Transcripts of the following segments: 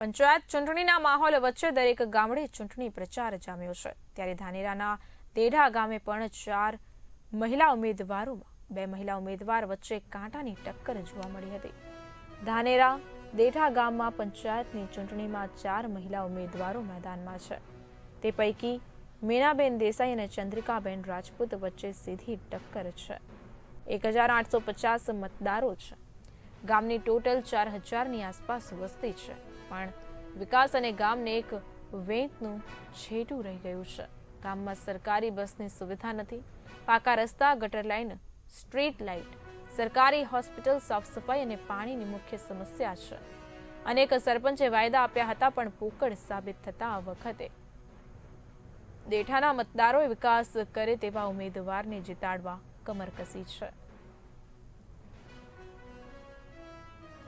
પંચાયત ચૂંટણીના માહોલ વચ્ચે દરેક ગામડે ચૂંટણી પ્રચાર જામ્યો છે. ત્યારે ધાનેરાના દેઢા ગામે પણ ચાર મહિલા ઉમેદવારોમાં બે મહિલા ઉમેદવાર વચ્ચે કાંટાની ટક્કર જોવા મળી હતી. ધાનેરા દેઢા ગામમાં પંચાયતની ચૂંટણીમાં ચાર મહિલા ઉમેદવારો મેદાનમાં છે. તે પૈકી મીનાબેન દેસાઈ અને ચંદ્રિકાબેન રાજપૂત વચ્ચે સીધી ટક્કર છે. એક હજાર આઠસો પચાસ મતદારો છે. ગામની ટોટલ ચાર હજારની આસપાસ વસ્તી છે. પણ વિકાસ અને ગામને એક વેંતનું છેટું રહી ગયું છે. ગામમાં સરકારી બસની સુવિધા નથી. પાકા રસ્તા, ગટર લાઈન, સ્ટ્રીટ લાઇટ સરકારી હોસ્પિટલ સાફ સફાઈ અને પાણીની મુખ્ય સમસ્યા છે. અનેક સરપંચે વાયદા આપ્યા હતા, પણ પોકળ સાબિત થતા વખતે દેઠાના મતદારોએ વિકાસ કરે તેવા ઉમેદવારને જીતાડવા કમર કસી છે.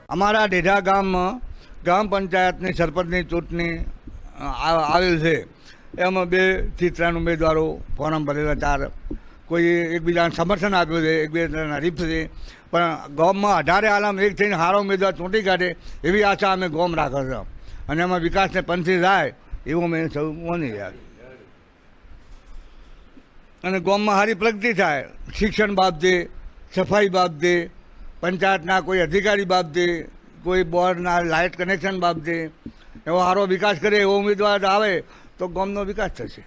અમારા ડેઢા ગામમાં ગ્રામ પંચાયતની સરપંચની ચૂંટણી આવેલ છે. એમાં બેથી ત્રણ ઉમેદવારો ફોરમ ભરેલા, ચાર કોઈ એકબીજાને સમર્થન આપ્યું છે, એકબીજાના હરીફ છે. પણ ગામમાં અઢારે આલામ એક થઈને સારો ઉમેદવાર ચૂંટી કાઢે એવી આશા અમે ગોમ રાખે છે. અને એમાં વિકાસને પંથી થાય એવું અમે સૌ માની યાર અને ગામમાં સારી પ્રગતિ થાય, શિક્ષણ બાબતે, સફાઈ બાબતે પંચાયતના કોઈ અધિકારી બાબતે, કોઈ બોર્ડના લાઇટ કનેક્શન બાબતે એવો સારો વિકાસ કરે એવો ઉમેદવાર આવે તો ગામનો વિકાસ થશે.